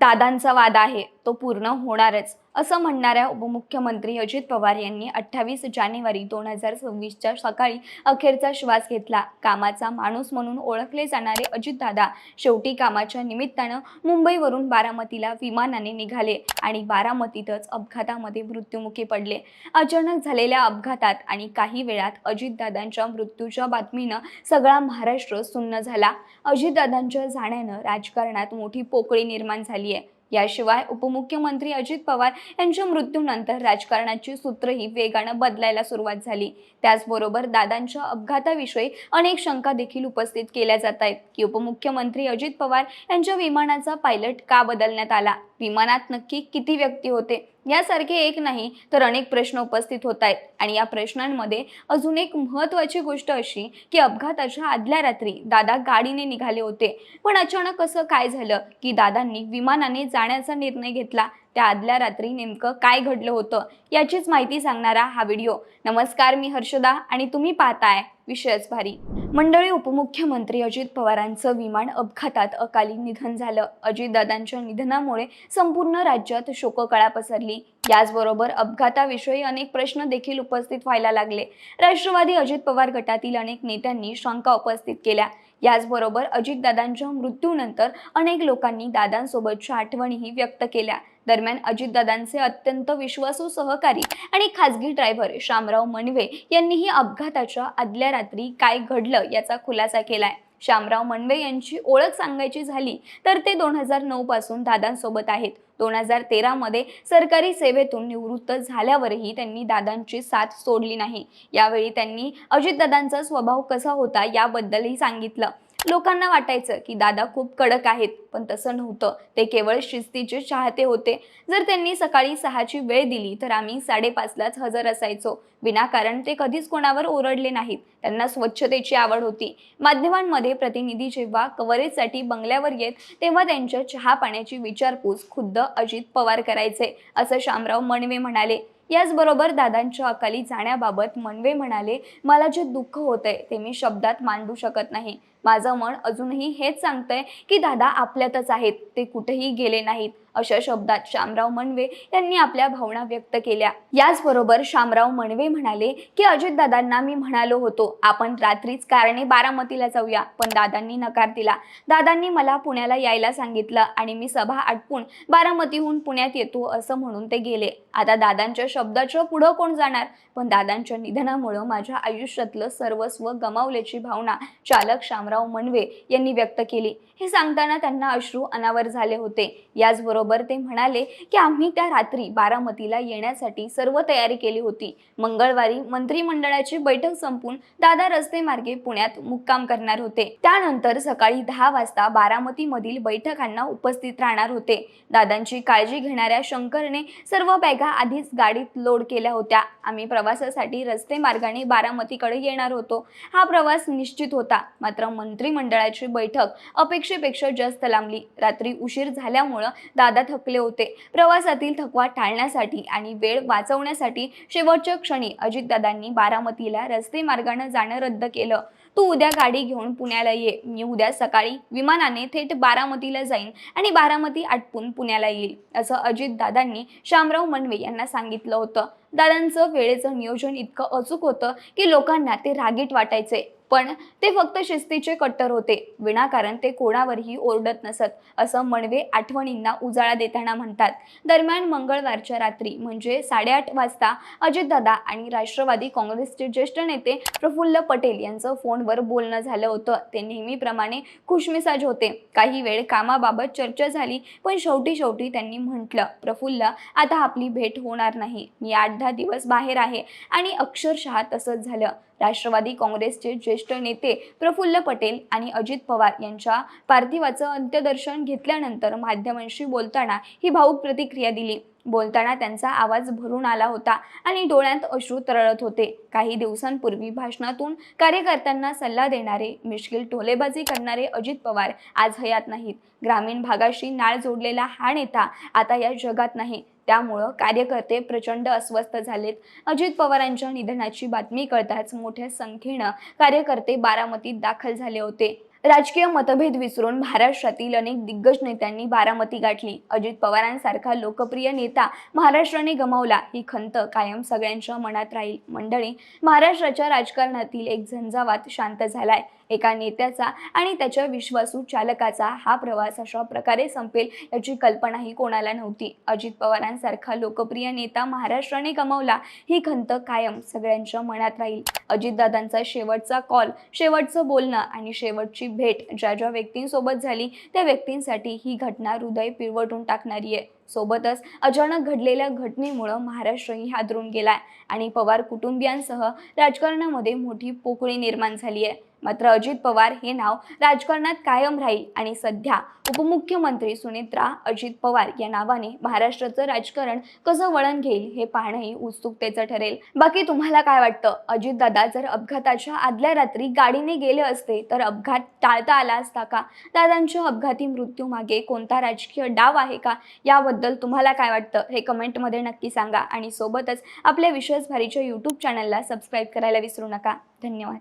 दादांचा वाद आहे. तो पूर्ण होणारच असं म्हणणाऱ्या उपमुख्यमंत्री अजित पवार यांनी अठ्ठावीस जानेवारी दोन हजार सव्वीसच्या सकाळी अखेरचा श्वास घेतला. कामाचा माणूस म्हणून ओळखले जाणारे अजितदादा शेवटी कामाच्या निमित्तानं मुंबईवरून बारामतीला विमानाने निघाले आणि बारामतीतच अपघातामध्ये मृत्युमुखी पडले. अचानक झालेल्या अपघातात आणि काही वेळात अजितदादांच्या मृत्यूच्या बातमीनं सगळा महाराष्ट्र सुन्न झाला. अजितदादांच्या जाण्यानं राजकारणात मोठी पोकळी निर्माण झाली आहे याशिवाय उपमुख्यमंत्री अजित पवार यांच्या मृत्यूनंतर राजकारणाची सूत्रही वेगानं बदलायला सुरुवात झाली. त्याचबरोबर दादांच्या अपघाताविषयी अनेक शंका देखील उपस्थित केल्या जात आहेत की उपमुख्यमंत्री अजित पवार यांच्या विमानाचा पायलट का बदलण्यात आला? विमानात नक्की किती व्यक्ती होते? यासारखे एक नाही तर अनेक प्रश्न उपस्थित होत आहेत. आणि या प्रश्नांमध्ये अजून एक महत्त्वाची गोष्ट अशी की अपघाताच्या आदल्या रात्री दादा गाडीने निघाले होते. पण अचानक असं काय झालं की दादांनी विमानाने जाण्याचा निर्णय घेतला? त्या आदल्या रात्री नेमकं काय घडलं होतं याचीच माहिती सांगणारा हा व्हिडिओ. नमस्कार मी हर्षदा आणि तुम्ही पाहताय विषयच भारी. मंडळी उपमुख्यमंत्री अजित पवारांचं विमान अपघातात अकाली निधन झालं. अजितदादांच्या निधनामुळे संपूर्ण राज्यात शोककळा पसरली. याचबरोबर अपघाताविषयी अनेक प्रश्न देखील उपस्थित व्हायला लागले. राष्ट्रवादी अजित पवार गटातील अनेक नेत्यांनी शंका उपस्थित केल्या. याचबरोबर अजितदादांच्या मृत्यूनंतर अनेक लोकांनी दादांसोबतच्या आठवणीही व्यक्त केल्या. दरम्यान अजितदादांचे अत्यंत विश्वासू सहकारी आणि खासगी ड्रायव्हर शामराव मनवे यांनीही अपघाताच्या आदल्या रात्री काय घडलं याचा खुलासा केलाय. श्यामराव मनवे यांची ओळख सांगायची झाली तर ते दोन हजार नऊ पासून दादांसोबत आहेत. दोन हजार तेरामध्ये सरकारी सेवेतून निवृत्त झाल्यावरही त्यांनी दादांची साथ सोडली नाही. यावेळी त्यांनी अजितदादांचा स्वभाव कसा होता याबद्दलही सांगितलं. लोकांना वाटायचं की दादा खूप कडक आहेत पण तसं नव्हतं. ते केवळ शिस्तीचे चाहते होते. जर त्यांनी सकाळी सहाची वेळ दिली तर आम्ही साडेपाचलाच हजर असायचो. विनाकारण ते कधीच कोणावर ओरडले नाहीत. त्यांना स्वच्छतेची आवड होती. माध्यमांमध्ये प्रतिनिधी जेव्हा कव्हरेजसाठी बंगल्यावर येत तेव्हा त्यांच्या चहा पाण्याची विचारपूस खुद्द अजित पवार करायचे असं शामराव मनवे म्हणाले. याचबरोबर दादांच्या अकाली जाण्याबाबत मनवे म्हणाले मला जे दुःख होतंय ते मी शब्दात मांडू शकत नाही. माझं मन अजूनही हेच सांगतंय की दादा आपल्यातच आहेत. ते कुठेही गेले नाहीत. अशा शब्दात शामराव मनवे यांनी आपल्या भावना व्यक्त केल्या. याचबरोबर शामराव मनवे म्हणाले की अजितदादांना मी म्हणालो होतो आपण रात्रीच कारणे बारामतीला जाऊया पण दादांनी नकार दिला. दादांनी मला पुण्याला यायला सांगितलं आणि मी सभा आटपून बारामतीहून पुण्यात येतो असं म्हणून ते गेले. आता दादांच्या शब्दाच्या पुढं कोण जाणार? पण दादांच्या निधनामुळं माझ्या आयुष्यातलं सर्वस्व गमावल्याची भावना चालक शामराव मनवे यांनी व्यक्त केली. हे सांगताना त्यांना अश्रू अनावर झाले होते. याचबरोबर ते म्हणाले की आम्ही त्या रात्री बारामतीला येण्यासाठी सर्व तयारी केली होती. मंगळवारी मंत्रिमंडळाची बैठक संपून दादा रस्ते मार्गे पुण्यात मुक्काम करणार होते. त्यानंतर सकाळी दहा वाजता बारामतीमधील बैठकांना उपस्थित राहणार होते. दादांची काळजी घेणाऱ्या शंकरने सर्व बॅगा आधीच गाडीत लोड केल्या होत्या. आम्ही प्रवासासाठी रस्ते मार्गाने बारामतीकडे येणार होतो. हा प्रवास निश्चित होता. मात्र मंत्रिमंडळाची बैठक अपेक्षेपेक्षा जास्त लांबली. रात्री उशीर झाल्यामुळं दादा थकले होते. प्रवासातील थकवा टाळण्यासाठी आणि वेळ वाचवण्यासाठी शेवटच्या क्षणी अजितदादांनी बारामतीला रस्ते मार्गानं जाणं रद्द केलं. तू उद्या गाडी घेऊन पुण्याला ये. मी उद्या सकाळी विमानाने थेट बारामतीला जाईन आणि बारामती आटपून पुण्याला येईल असं अजित दादांनी शामराव मनवे यांना सांगितलं होतं. दादांचं वेळेचं नियोजन इतकं अचूक होतं की लोकांना ते रागीट वाटायचे. पण ते फक्त शिस्तीचे कट्टर होते. विनाकारण ते कोणावरही ओरडत नसत असं मनवे आठवणींना उजाळा देताना म्हणतात. दरम्यान मंगळवारच्या रात्री म्हणजे साडेआठ वाजता अजितदादा आणि राष्ट्रवादी काँग्रेसचे ज्येष्ठ नेते प्रफुल्ल पटेल यांचं फोनवर बोलणं झालं होतं. ते नेहमीप्रमाणे खुशमिसाज होते. काही वेळ कामाबाबत चर्चा झाली पण शेवटी शेवटी त्यांनी म्हटलं प्रफुल्ल आता आपली भेट होणार नाही. मी आठ दहा दिवस बाहेर आहे आणि अक्षरशः तसंच झालं. राष्ट्रवादी काँग्रेसचे ज्येष्ठ नेते प्रफुल्ल पटेल आणि अजित पवार यांच्या पार्थिवाचं अंत्यदर्शन घेतल्यानंतर माध्यमांशी बोलताना ही भाऊक प्रतिक्रिया दिली. बोलताना त्यांचा आवाज भरून आला होता आणि डोळ्यात अश्रू तरळत होते. काही दिवसांपूर्वी भाषणातून कार्यकर्त्यांना सल्ला देणारे मिश्किल टोलेबाजी करणारे अजित पवार आज हयात नाहीत. ग्रामीण भागाशी नाळ जोडलेला हा नेता आता या जगात नाही. त्यामुळं कार्यकर्ते प्रचंड अस्वस्थ झालेत. अजित पवारांच्या निधनाची बातमी कळताच मोठ्या संख्येनं कार्यकर्ते बारामतीत दाखल झाले होते. राजकीय मतभेद विसरून महाराष्ट्रातील अनेक दिग्गज नेत्यांनी बारामती गाठली. अजित पवारांसारखा लोकप्रिय नेता महाराष्ट्राने गमावला ही खंत कायम सगळ्यांच्या मनात राहील. मंडळी महाराष्ट्राच्या राजकारणातील एक झंझावात शांत झालाय. एका नेत्याचा आणि त्याच्या विश्वासू चालकाचा हा प्रवास अशा प्रकारे संपेल याची कल्पनाही कोणाला नव्हती. अजित पवारांसारखा लोकप्रिय नेता महाराष्ट्राने गमावला ही खंत कायम सगळ्यांच्या मनात राहील. अजितदादांचा शेवटचा कॉल शेवटचं बोलणं आणि शेवटची भेट ज्या ज्या व्यक्तींसोबत झाली त्या व्यक्तींसाठी ही घटना हृदय पिळवटून टाकणारी आहे. सोबतच अचानक घडलेल्या घटनेमुळं महाराष्ट्रही हादरून गेलाय आणि पवार कुटुंबियांसह राजकारणामध्ये मोठी पोकळी निर्माण झाली आहे. मात्र अजित पवार हे नाव राजकारणात कायम राहील आणि सध्या उपमुख्यमंत्री सुनेत्रा अजित पवार या नावाने महाराष्ट्राचं राजकारण कसं वळण घेईल हे पाहणंही उत्सुकतेचं ठरेल. बाकी तुम्हाला काय वाटतं? अजितदादा जर अपघाताच्या आदल्या रात्री गाडीने गेले असते तर अपघात टाळता आला असता का? दादांच्या अपघाती मृत्यूमागे कोणता राजकीय डाव आहे का? याबद्दल तुम्हाला काय वाटतं? हे कमेंटमध्ये नक्की सांगा आणि सोबतच आपल्या विश्वास भारीच्या यूट्यूब चॅनलला सबस्क्राईब करायला विसरू नका. धन्यवाद.